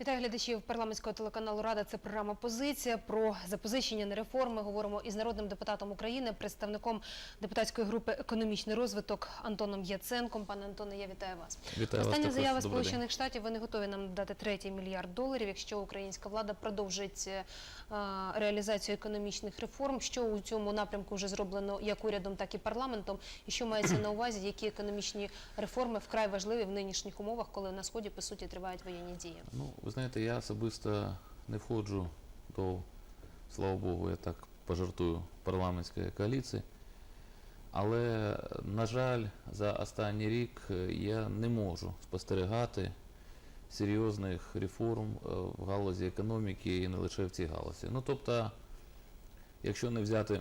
Вітаю глядачів парламентського телеканалу Рада. Це програма Позиція про запозичення на реформи. Говоримо із народним депутатом України, представником депутатської групи Економічний розвиток Антоном Яценком. Пане Антоне, я вітаю вас. Вітаю вас Остання також. заява Добрий день. Сполучених Штатів. Вони готові нам дати третій мільярд доларів, якщо українська влада продовжить е, реалізацію економічних реформ. Що у цьому напрямку вже зроблено як урядом, так і парламентом, і що мається на увазі, які економічні реформи вкрай важливі в нинішніх умовах, коли на сході по суті тривають воєнні дії. Ну, знаєте, я особисто не входжу до, слава Богу, я так пожартую, парламентської коаліції. Але, на жаль, за останній рік е, я не можу спостерігати серйозних реформ е, в галузі економіки і не лише в цій галузі. Ну, тобто, якщо не взяти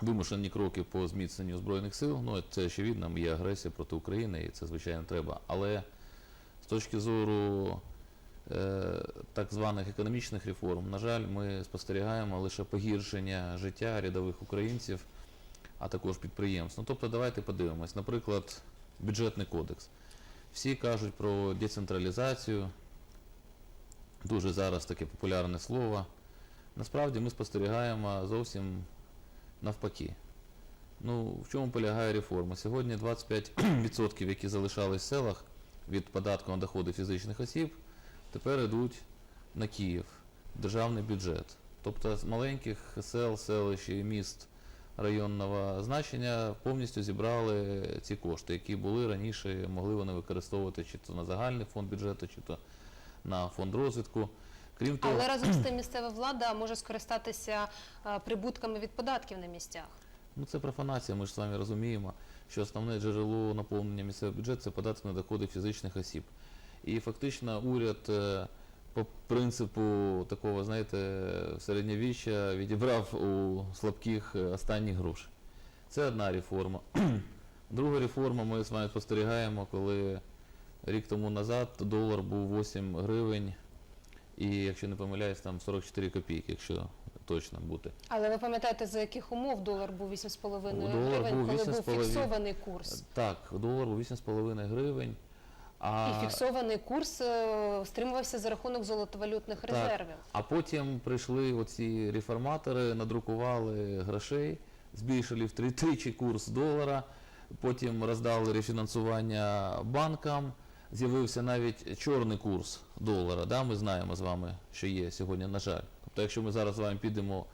вимушені кроки по зміцненню Збройних сил, ну це очевидно, є агресія проти України, і це звичайно треба. Але з точки зору так званих економічних реформ, на жаль, ми спостерігаємо лише погіршення життя рядових українців, а також підприємств. Ну, тобто, давайте подивимось. Наприклад, бюджетний кодекс. Всі кажуть про децентралізацію, дуже зараз таке популярне слово. Насправді ми спостерігаємо зовсім навпаки. Ну, в чому полягає реформа? Сьогодні 25%, які залишались в селах від податку на доходи фізичних осіб, тепер йдуть на Київ, державний бюджет. Тобто з маленьких сел, селищ і міст районного значення повністю зібрали ці кошти, які були раніше, могли вони використовувати чи то на загальний фонд бюджету, чи то на фонд розвитку. Крім того, Але разом з тим місцева влада може скористатися е, прибутками від податків на місцях. Ну це профанація, ми ж з вами розуміємо, що основне джерело наповнення місцевого бюджету це податок на доходи фізичних осіб. І фактично уряд е, по принципу такого, знаєте, середньовіччя відібрав у слабких е, останні гроші. Це одна реформа. Друга реформа ми з вами спостерігаємо, коли рік тому назад долар був 8 гривень, і якщо не помиляюсь, там 44 копійки, якщо точно бути. Але ви пам'ятаєте, за яких умов долар був 8,5 Долар гривень, був коли був фіксований курс. Так, долар у 8,5 гривень. А, І фіксований курс е, стримувався за рахунок золотовалютних так, резервів. а потім прийшли оці реформатори, надрукували грошей, збільшили втричі курс долара, потім роздали рефінансування банкам, з'явився навіть чорний курс долара. Да? Ми знаємо з вами, що є сьогодні, на жаль. Тобто, якщо ми зараз з вами підемо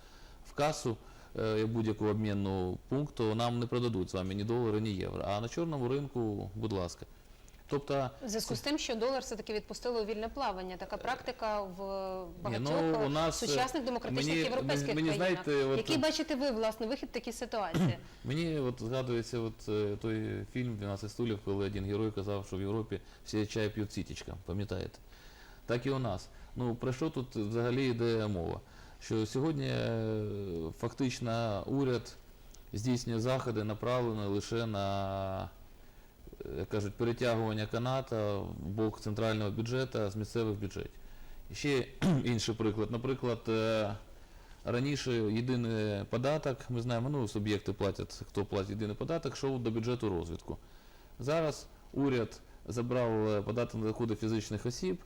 в касу е, будь-яку обмінну пункту, нам не продадуть з вами ні долари, ні євро. А на чорному ринку, будь ласка. Тобто, В зв'язку з тим, що долар все-таки відпустили у вільне плавання. Така практика в багатьох ну, у е, нас, е, сучасних демократичних мені- європейських мені, країнах. знаєте, от- Який бачите ви, власне, вихід в такій ситуації? Мені от згадується от, е, той фільм «12 стульів, коли один герой казав, що в Європі всі чай п'ють сітічка, пам'ятаєте? Так і у нас. Ну про що тут взагалі йде мова? Що сьогодні е, фактично уряд здійснює заходи, направлені лише на е, як кажуть, перетягування каната в бок центрального бюджету з місцевих бюджетів. Ще інший приклад. Наприклад, е, раніше єдиний податок, ми знаємо, ну, суб'єкти платять, хто платить єдиний податок, йшов до бюджету розвитку. Зараз уряд забрав е, податок на доходи фізичних осіб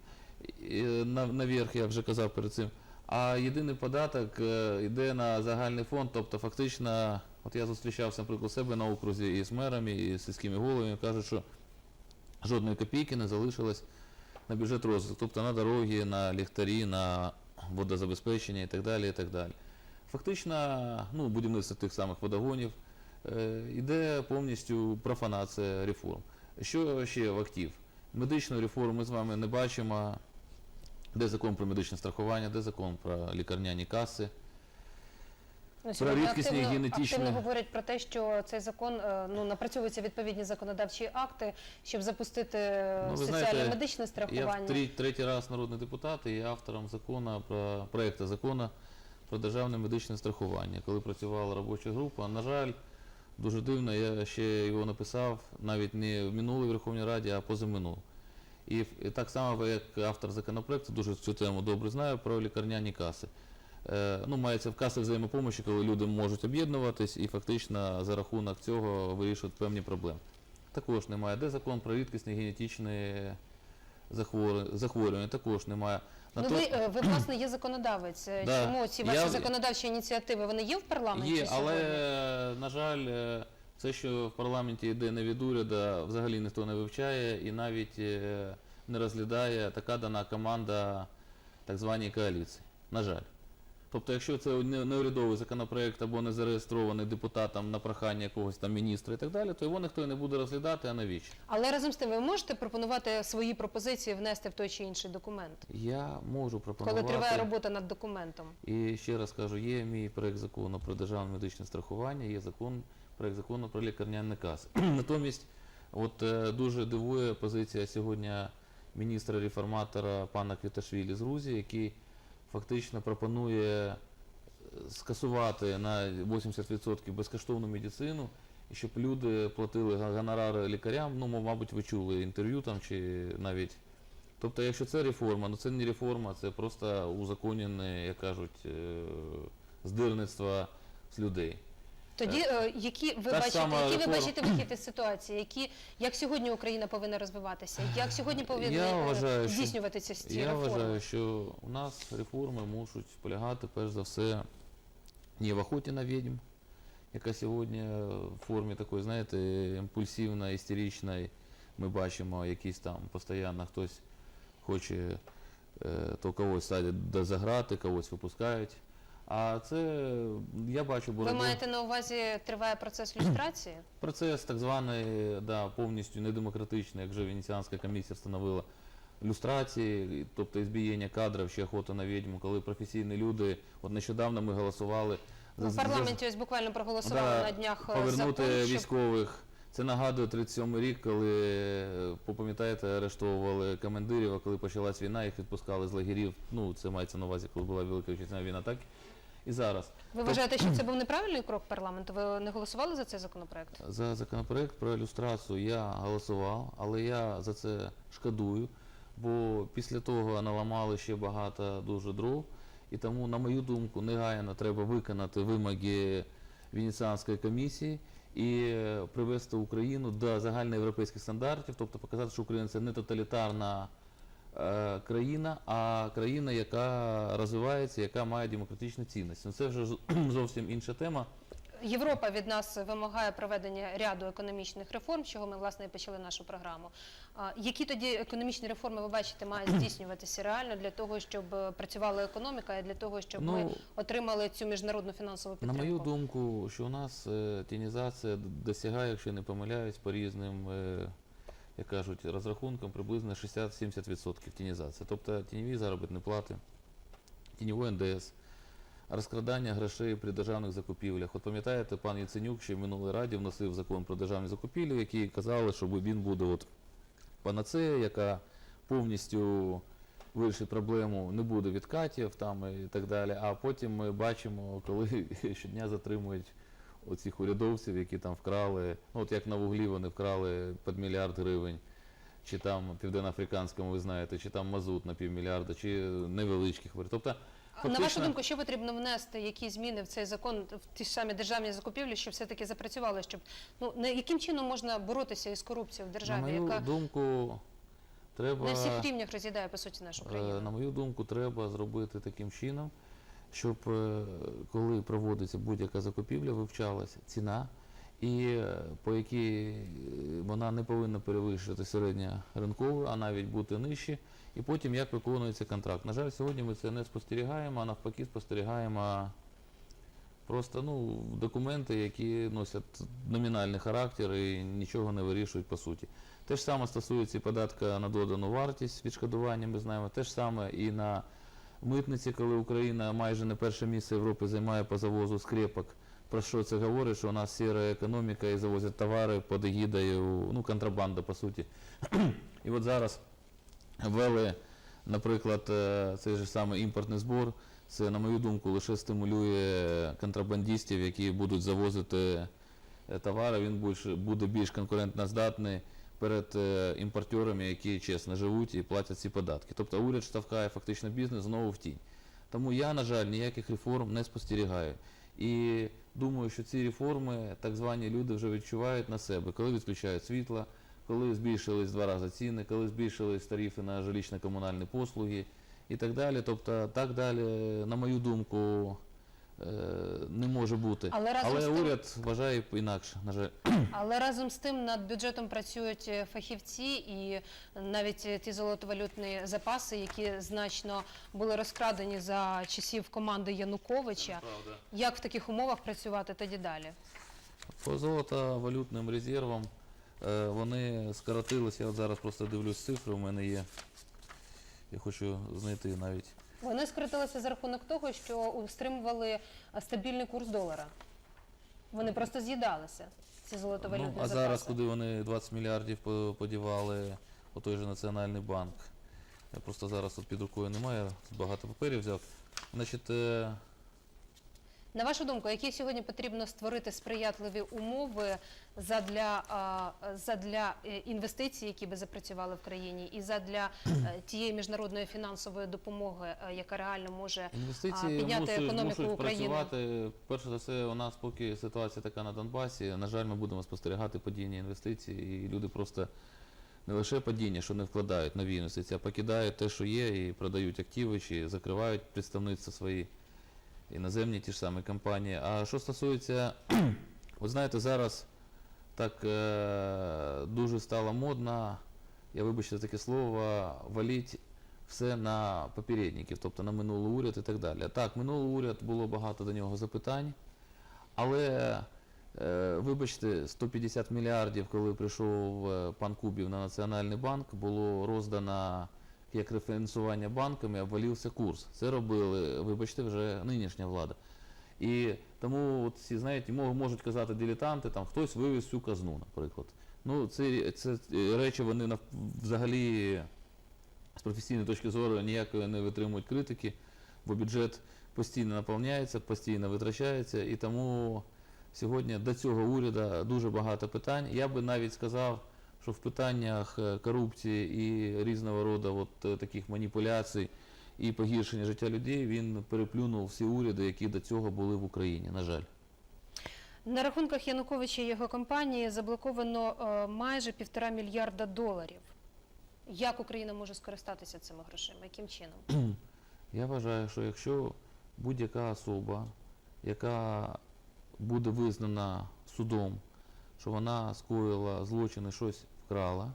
е, наверх, я вже казав перед цим. А єдиний податок е, йде на загальний фонд, тобто фактично, от я зустрічався, наприклад, у себе на окрузі і з мерами, і з сільськими головами, кажуть, що жодної копійки не залишилось на бюджет розвитку, тобто на дороги, на ліхтарі, на водозабезпечення і так далі. І так далі. Фактично, ну, будівництво тих самих водогонів е, йде повністю профанація реформ. Що ще в актив? Медичну реформу ми з вами не бачимо. Де закон про медичне страхування, де закон про лікарняні каси. Ну, сьогодні рідкісні активно, генетичні- активно говорять про те, що цей закон е, ну напрацьовуються відповідні законодавчі акти, щоб запустити е, Ну, соціальне медичне страхування. в трі- третій раз народний депутат і автором закону про проекту закону про державне медичне страхування. Коли працювала робоча група, на жаль, дуже дивно, я ще його написав навіть не в минулій Верховній Раді, а позаминулу. І, так само, ви, як автор законопроекту, дуже цю тему добре знаю про лікарняні каси. Е, ну, мається в каси взаємопомощі, коли люди можуть об'єднуватись і фактично за рахунок цього вирішують певні проблеми. Також немає. Де закон про рідкісні генетичні захворю- захворювання? Також немає. Ну, то- ви, е, ви, власне, є законодавець. Е, Да. Чому ці ваші Я- законодавчі ініціативи, вони є в парламенті Є, сьогодні? але, на жаль, е, це, що в парламенті йде не від уряду, взагалі ніхто не вивчає і навіть е, не розглядає така дана команда так званій коаліції. На жаль. Тобто, якщо це не не урядовий законопроект або не зареєстрований депутатом на прохання якогось там міністра і так далі, то його ніхто і не буде розглядати, а навіщо? Але разом з тим ви можете пропонувати свої пропозиції внести в той чи інший документ, Я можу коли пропонувати. триває робота над документом. І ще раз кажу, є мій проект закону про державне медичне страхування, є закон, проект закону про лікарняний кас. Натомість, от е, дуже дивує позиція сьогодні міністра реформатора пана Квіташвілі з Грузії, який фактично пропонує е, скасувати на 80% безкоштовну медицину, і щоб люди платили гонорари лікарям. Ну, мабуть, ви чули інтерв'ю там чи навіть. Тобто, якщо це реформа, ну це не реформа, це просто узаконене, як кажуть, е, здирництво з людей. Тоді е, які ви Та бачите, сама які ви реформа. бачите вихід із ситуації, які як сьогодні Україна повинна розвиватися, як сьогодні повинні Я е, вважаю, що- здійснюватися ці Я реформи? вважаю, що у нас реформи мусять полягати перш за все не в охоті на відьм, яка сьогодні в формі такої, знаєте, імпульсивної, істеричної. Ми бачимо, якісь там постійно хтось хоче е, то когось садять до заграти, когось випускають. А це я бачу Ви маєте на увазі триває процес люстрації? Процес так званий, да, повністю недемократичний, як вже Венеціанська комісія встановила, люстрації, тобто ізбієння кадрів, ще охота на відьму, коли професійні люди, от нещодавно ми голосували Ну, в за- парламенті ось буквально проголосували Да, на днях е, повернути закон, щоб військових. Це нагадує 37 рік, коли, е, попам'ятаєте, арештовували командирів, а коли почалась війна, їх відпускали з лагерів. Ну, це мається на увазі, коли була Велика Вітчизняна війна, так і зараз. ви вважаєте, що це був неправильний крок парламенту? Ви не голосували за цей законопроект? За законопроект про ілюстрацію я голосував, але я за це шкодую, бо після того наламали ще багато дуже дров. І тому, на мою думку, негайно треба виконати вимоги Венеціанської комісії і привести Україну до загальноєвропейських стандартів, тобто показати, що Україна це не тоталітарна країна, а країна, яка розвивається, яка має демократичні цінності. Ну, Це вже зовсім інша тема. Європа від нас вимагає проведення ряду економічних реформ, з чого ми власне і почали нашу програму. Які тоді економічні реформи ви бачите мають здійснюватися реально для того, щоб е, працювала економіка, і для того, щоб ми Ну, отримали цю міжнародну фінансову На мою думку, що у нас е, тінізація досягає, якщо не помиляюсь, по різним, е, як кажуть, розрахункам приблизно 60-70% тінізація. Тобто тіньові заробітні плати, тіньовий НДС, розкрадання грошей при державних закупівлях. От пам'ятаєте, пан Яценюк ще в минулій раді вносив закон про державні закупівлі, які казали, що він буде от панацея, яка повністю вирішить проблему, не буде відкатів там і так далі. А потім ми бачимо, коли щодня затримують оцих урядовців, які там вкрали, ну от як на вуглі вони вкрали під мільярд гривень, чи там південноафриканському, ви знаєте, чи там мазут на півмільярда, чи невеличких Тобто, А На вашу думку, що потрібно внести, які зміни в цей закон, в ті ж самі державні закупівлі, щоб все-таки запрацювали, щоб ну не яким чином можна боротися із корупцією в державі? на мою яка думку, треба. на всіх рівнях роз'їдає по суті нашу Е, країну? На мою думку, треба зробити таким чином, щоб е, коли проводиться будь-яка закупівля, вивчалася ціна, і е, по якій е, вона не повинна перевищити середньо ринкову, а навіть бути нижче, і потім як виконується контракт. На жаль, сьогодні ми це не спостерігаємо, а навпаки спостерігаємо просто ну, документи, які носять номінальний характер і нічого не вирішують по суті. Те ж саме стосується і податка на додану вартість відшкодування, ми знаємо. Те ж саме і на митниці, коли Україна майже не перше місце Європи займає по завозу скрепок. Про що це говорить? Що у нас сіра економіка і завозять товари під егідою, ну, контрабанда, по суті. І от зараз ввели, наприклад, е, цей же самий імпортний збор. Це, на мою думку, лише стимулює контрабандистів, які будуть завозити е, товари, він буде більш конкурентноздатний перед е, імпортерами, які чесно живуть і платять ці податки. Тобто уряд штовхає фактично бізнес знову в тінь. Тому я, на жаль, ніяких реформ не спостерігаю. І думаю, що ці реформи так звані люди вже відчувають на себе, коли відключають світло, коли збільшились два рази ціни, коли збільшились тарифи на жилищно-комунальні послуги. і так далі. Тобто, так далі, на мою думку, не може бути. Але разом Але з тим- уряд вважає інакше, на жаль. Але разом з тим над бюджетом працюють е, фахівці, і навіть е, ті золотовалютні запаси, які значно були розкрадені за часів команди Януковича. Як в таких умовах працювати тоді далі? По золотовалютним резервам е, вони скоротилися. Я от зараз просто дивлюсь цифри, у мене є. Я хочу знайти навіть. Вони скоротилися за рахунок того, що стримували е, стабільний курс долара. Вони просто з'їдалися. Ці золотовалютні Ну, а запаси. зараз, куди вони 20 мільярдів подівали у той же Національний банк. Я просто зараз тут під рукою немає, багато паперів взяв. Значить, е, На вашу думку, які сьогодні потрібно створити сприятливі умови задля, задля е, інвестицій, які би запрацювали в країні, і задля е, тієї міжнародної фінансової допомоги, е, яка реально може Інвестиції підняти мусять, економіку мусять України. працювати. Перше за все, у нас поки ситуація така на Донбасі. На жаль, ми будемо спостерігати падіння інвестицій, і люди просто не лише падіння, що не вкладають нові інвестиції, а покидають те, що є, і продають активи, чи закривають представництва свої іноземні ті ж самі компанії. А що стосується, ви знаєте, зараз так е, дуже стало модно, я вибачте таке слово, валіть все на попередників, тобто на минулий уряд і так далі. Так, минулий уряд було багато до нього запитань, але е, вибачте, 150 мільярдів, коли прийшов е, пан Кубів на Національний банк, було роздано як рефінансування банками, обвалився курс. Це робили, вибачте, вже нинішня влада. І тому всі знаєте, можуть казати дилетанти, там хтось вивіз всю казну, наприклад. Ну, це, це е, речі, вони взагалі з професійної точки зору ніякої не витримують критики, бо бюджет постійно наповняється, постійно витрачається, і тому сьогодні до цього уряду дуже багато питань. Я би навіть сказав, що в питаннях е, корупції і різного роду от, е, таких маніпуляцій і погіршення життя людей він переплюнув всі уряди, які до цього були в Україні, на жаль. на рахунках Януковича і його компанії заблоковано е, майже півтора мільярда доларів. Як Україна може скористатися цими грошима? Яким чином? Я вважаю, що якщо будь-яка особа, яка буде визнана судом, що вона скоїла злочин і щось вкрала,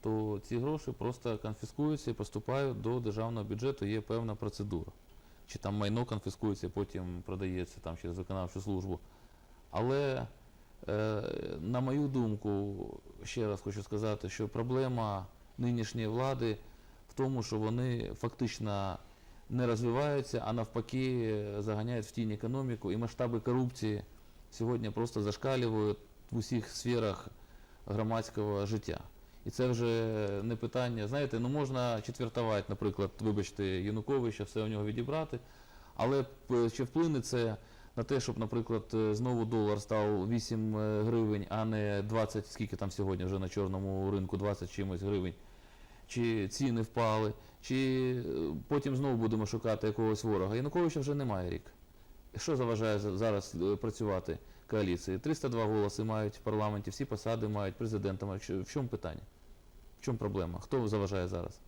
то ці гроші просто конфіскуються і поступають до державного бюджету, є певна процедура. Чи там майно конфіскується, потім продається там через виконавчу службу. Але, е, на мою думку, ще раз хочу сказати, що проблема нинішньої влади в тому, що вони фактично не розвиваються, а навпаки заганяють в тінь економіку, і масштаби корупції сьогодні просто зашкалюють в усіх сферах громадського життя. І це вже не питання. Знаєте, ну можна четвертувати, наприклад, вибачте, Януковича, все у нього відібрати, але чи вплине це на те, щоб, наприклад, е, знову долар став 8 е, гривень, а не 20, скільки там сьогодні вже на чорному ринку, 20 чимось гривень, чи ціни впали, чи е, потім знову будемо шукати якогось ворога. Януковича вже немає рік. Що заважає зараз е, працювати коаліції? 302 голоси мають в парламенті, всі посади мають, президента мають. В чому питання? В чому проблема? Хто заважає зараз?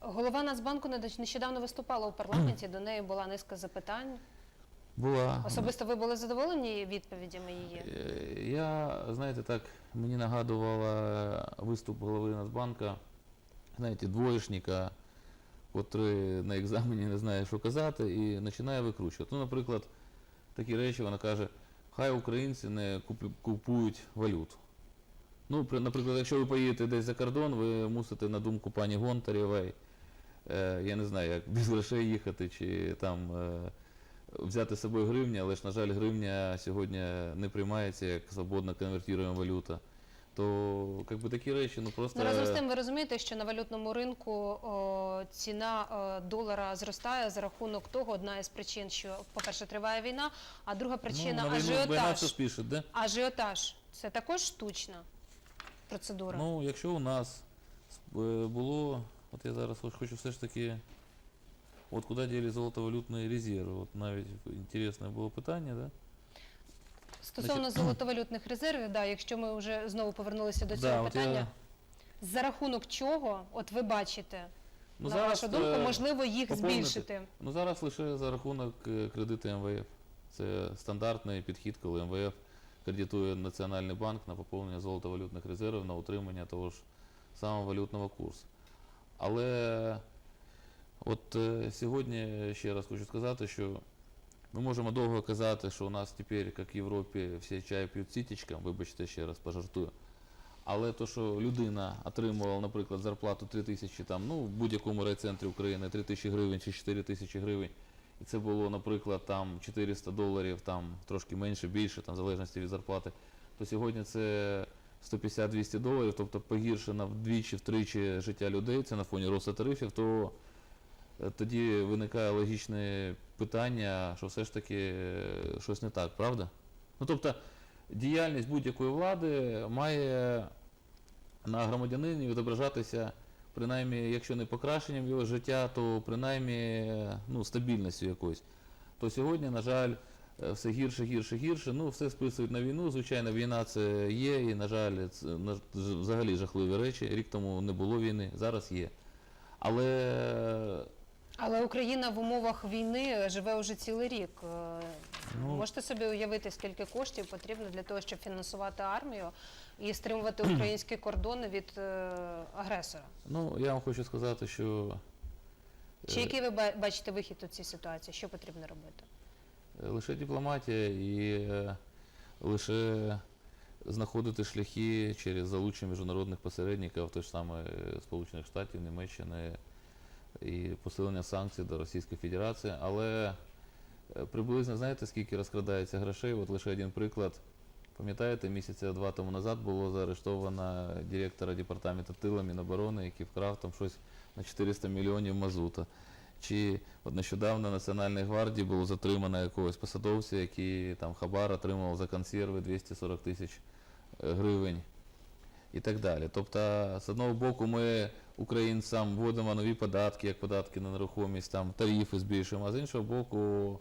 Голова Нацбанку нещодавно виступала у парламенті. До неї була низка запитань. Була Особисто ви були задоволені відповідями її? Е, Я, знаєте, так, мені нагадувала виступ голови Нацбанка, знаєте, двоєшника, котрий на екзамені не знає, що казати, і починає викручувати. Ну, наприклад, такі речі вона каже, хай українці не купують валюту. Ну, наприклад, якщо ви поїдете десь за кордон, ви мусите, на думку пані Гонтарєвої, е, я не знаю, як без грошей їхати, чи там е, взяти з собою гривня, але ж, на жаль, гривня сьогодні не приймається як свободно конвертуємо валюта. То як би такі речі, ну просто. Ну, разом з тим, ви розумієте, що на валютному ринку о, ціна о, долара зростає за рахунок того, одна із причин, що, по-перше, триває війна, а друга причина ну, на війну війна все ажіотаж. спішить, де? Ажіотаж це також штучна процедура. Ну, якщо у нас е, було, от я зараз хочу все ж таки, от куди діли золотовалютні резерви? От навіть інтересне було питання, да? Стосовно золотовалютних резервів, да, якщо ми вже знову повернулися до цього Да, питання, я- за рахунок чого, от ви бачите, Ну, на зараз, вашу думку, е, можливо їх поповнити. збільшити? Ну зараз лише за рахунок е, кредиту МВФ. Це стандартний підхід, коли МВФ кредитує Національний банк на поповнення золотовалютних резервів, на утримання того ж самого валютного курсу. Але от е, сьогодні ще раз хочу сказати, що ми можемо довго казати, що у нас тепер, як в Європі, всі чай п'ють сітічком, вибачте, ще раз пожартую. Але то, що людина отримувала, наприклад, зарплату 3 тисячі там, ну, в будь-якому райцентрі України 3 тисячі гривень чи 4 тисячі гривень, і це було, наприклад, там 400 доларів, там трошки менше, більше, там, в залежності від зарплати, то сьогодні це 150-200 доларів, тобто погіршено вдвічі, втричі життя людей, це на фоні росту тарифів, то тоді виникає логічне питання, що все ж таки е, щось не так, правда? Ну тобто діяльність будь-якої влади має на громадянині відображатися, принаймні, якщо не покращенням його життя, то принаймні ну, стабільністю якоюсь. То сьогодні, на жаль, е, все гірше, гірше, гірше. Ну, все списують на війну. Звичайно, війна це є, і, на жаль, це взагалі жахливі речі. Рік тому не було війни, зараз є. Але Але Україна в умовах війни живе уже цілий рік. Е, Ну. Можете собі уявити, скільки коштів потрібно для того, щоб фінансувати армію і стримувати українські кордони від е, агресора? ну, я вам хочу сказати, що Чи е, який ви ба- бачите вихід у цій ситуації? Що потрібно робити? Е, Лише дипломатія і е, лише знаходити шляхи через залучення міжнародних посередників, той ж саме е, Сполучених Штатів, Німеччини і посилення санкцій до Російської Федерації. Але е, приблизно знаєте, скільки розкрадається грошей? От лише один приклад. Пам'ятаєте, місяця два тому назад було заарештовано директора департаменту тила Міноборони, який вкрав там щось на 400 мільйонів мазута. Чи от нещодавно Національній гвардії було затримано якогось посадовця, який там хабар отримав за консерви 240 тисяч е, гривень і так далі. Тобто, з одного боку, ми українцям вводимо нові податки, як податки на нерухомість, там тарифи збільшуємо, а з іншого боку,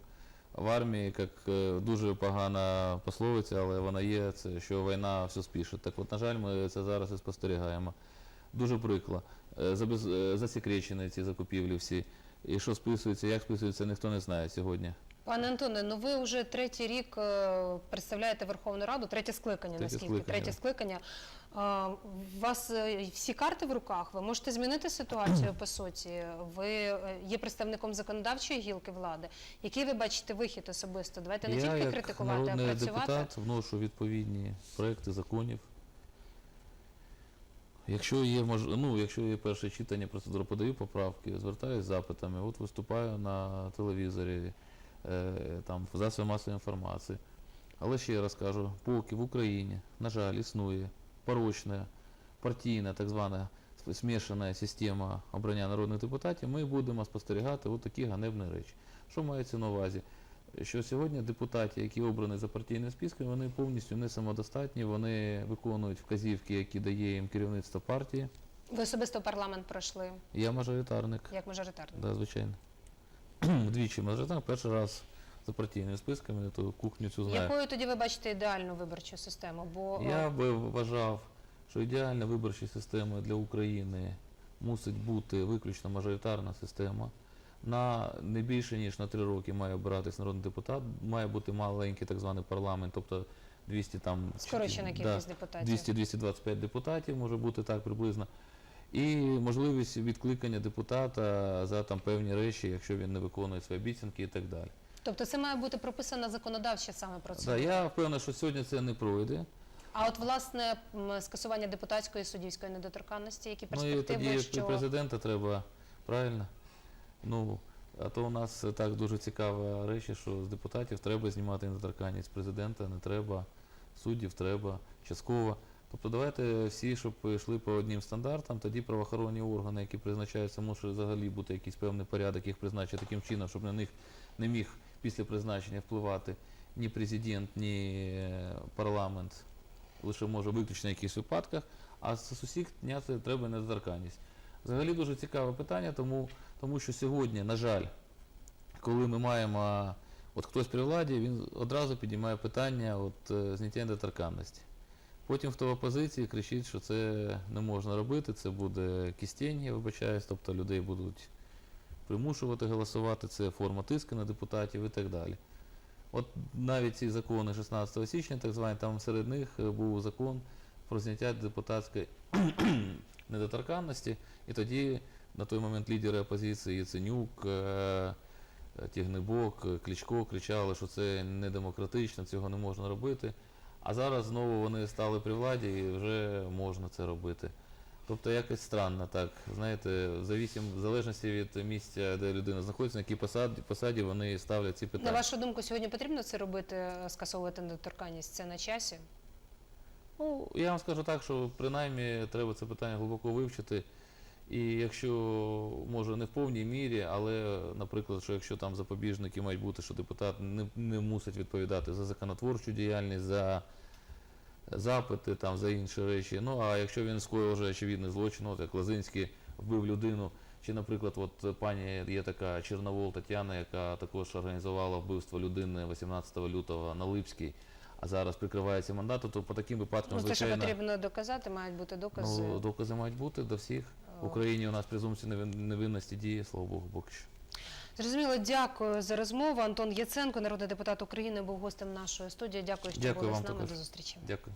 в армії, як е, дуже погана пословиця, але вона є, це що війна все спішить. Так от, на жаль, ми це зараз і спостерігаємо. Дуже прикро. Е, е, Засекречені ці закупівлі всі. І що списується, як списується, ніхто не знає сьогодні. Пане Антоне, ну ви вже третій рік е, представляєте Верховну Раду, третє скликання, Третє наскільки скликання. третє скликання. А, У вас е, всі карти в руках. Ви можете змінити ситуацію по суті. Ви е, є представником законодавчої гілки влади. Який ви бачите вихід особисто? Давайте не Я, тільки як критикувати, а працювати. депутат, вношу відповідні проекти законів. Якщо є мож... ну, якщо є перше читання процедури, подаю поправки, звертаюся з запитами, от виступаю на телевізорі, там, в засобі масової інформації. Але ще раз кажу, поки в Україні, на жаль, існує порочна, партійна, так звана смішана система обрання народних депутатів, ми будемо спостерігати от такі ганебні речі. Що мається на увазі? Що сьогодні депутати, які обрані за партійним списком, вони повністю не самодостатні, вони виконують вказівки, які дає їм керівництво партії. Ви особисто парламент пройшли Я мажоритарник, як мажоритарник. да, звичайно. Двічі мажоритарник, перший раз за партійним списком, я ту кухню цю знаю. Якою тоді ви бачите ідеальну виборчу систему? Бо Я би вважав, що ідеальна виборча система для України мусить бути виключно мажоритарна система. На не більше ніж на три роки має обиратись народний депутат, має бути маленький так званий парламент, тобто 200 там скорочена да, депутатів. 200-225 депутатів може бути так приблизно. І можливість відкликання депутата за там певні речі, якщо він не виконує свої обіцянки і так далі. Тобто це має бути прописана законодавча саме процедура. Да, я впевнений, що сьогодні це не пройде. А от власне скасування депутатської і суддівської недоторканності, які Ну і перспективи, тоді що президента треба правильно. Ну, а то у нас так дуже цікава речі, що з депутатів треба знімати недоторканність президента, не треба, суддів треба, частково. Тобто давайте всі, щоб йшли по одним стандартам, тоді правоохоронні органи, які призначаються, може взагалі бути якийсь певний порядок їх призначити таким чином, щоб на них не міг після призначення впливати ні президент, ні е, парламент, лише може виключно в якихось випадках, а з усіх зняти треба недоторканність. Взагалі дуже цікаве питання, тому, тому що сьогодні, на жаль, коли ми маємо, от хтось при владі, він одразу підіймає питання от, е, зняття недоторканності. Потім хто в опозиції кричить, що це не можна робити, це буде кістень, я вибачаюсь, тобто людей будуть примушувати голосувати, це форма тиску на депутатів і так далі. От навіть ці закони 16 січня, так звані, там серед них е, був закон про зняття депутатської недоторканності, і тоді на той момент лідери опозиції Яценюк, е, е, Кличко кричали, що це недемократично, цього не можна робити. А зараз знову вони стали при владі і вже можна це робити. Тобто якось странно так. Знаєте, в завісім, в залежності від місця, де людина знаходиться, на якій посаді, посаді вони ставлять ці питання. На вашу думку, сьогодні потрібно це робити, скасовувати недоторканність? Це на часі? Ну, я вам скажу так, що принаймні треба це питання глибоко вивчити. І якщо, може, не в повній мірі, але, наприклад, що якщо там запобіжники мають бути, що депутат не, не мусить відповідати за законотворчу діяльність, за запити, там, за інші речі. Ну, а якщо він скоїв вже очевидний злочин, от як Лозинський вбив людину, чи, наприклад, от пані є така Чорновол Тетяна, яка також організувала вбивство людини 18 лютого на Липській, а зараз прикривається мандатом, то по таким випадкам, Ну, це що потрібно доказати, мають бути докази. ну, докази мають бути до всіх. В Україні у нас презумпція невин- невинності діє, слава Богу, поки що. Зрозуміло, дякую за розмову. Антон Яценко, народний депутат України, був гостем нашої студії. Дякую, що Дякую були з нами. також. До зустрічі. Дякую.